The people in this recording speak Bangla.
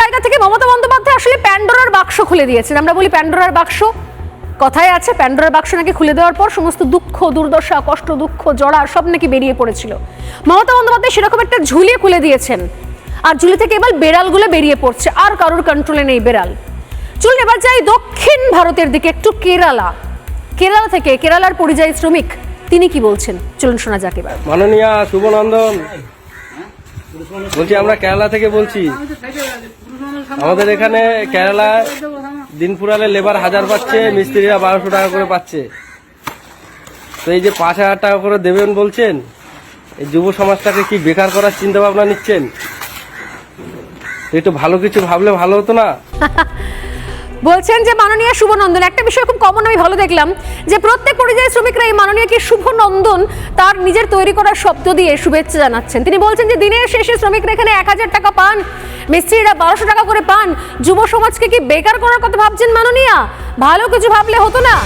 জায়গা থেকে মমতা বন্দ্যোপাধ্যায় আসলে প্যান্ডোরার বাক্স খুলে দিয়েছেন। আমরা বলি প্যান্ডোরার বাক্স। কথায় আছে, প্যান্ডোরার বাক্স নাকি খুলে দেওয়ার পর সমস্ত দুঃখ, দুর্দশা, কষ্ট, দুঃখ জড়া সব নাকি বেরিয়ে পড়েছিল। মমতা বন্দ্যোপাধ্যায় সেরকম একটা ঝুলি খুলে দিয়েছেন। আর ঝুলি থেকে এবার বেড়ালগুলো বেরিয়ে পড়ছে। আর কারোর কন্ট্রোলে নেই বেড়াল। চলুন এবার যাই দক্ষিণ ভারতের দিকে, একটু কেরালা। কেরালা থেকে কেরালার পরিযায়ী শ্রমিক, তিনি কি বলছেন? চলুন শোনা যাক এবার। মাননীয়া শুভনন্দন, বলছি আমরা কেরালা থেকে বলছি। আমাদের এখানে কেরালা দিন ফুরালে লেবার হাজার পাচ্ছে মিস্ত্রিরা বারোশো টাকা করে পাচ্ছে। তো এই যে পাঁচ হাজার টাকা করে দেবেন বলছেন এই যুব সমাজটাকে কি বেকার করার চিন্তা ভাবনা নিচ্ছেন একটু ভালো কিছু ভাবলে ভালো হতো না? বলছেন যে মাননীয় শুভনন্দন, একটা বিষয় খুব কমন আমি ভালো দেখলাম যে প্রত্যেক পরিযায়ী শ্রমিকরা এই মাননীয় কি শুভনন্দন তার নিজের তৈরি করা শব্দ দিয়ে শুভেচ্ছা জানাচ্ছেন। তিনি বলছেন যে দিনের শেষে শ্রমিকরা এখানে এক হাজার টাকা পান, মিস্ত্রিরা বারোশো টাকা করে পান। যুব সমাজকে কি বেকার করার কথা ভাবছেন মাননীয়া? ভালো কিছু ভাবলে হতো না?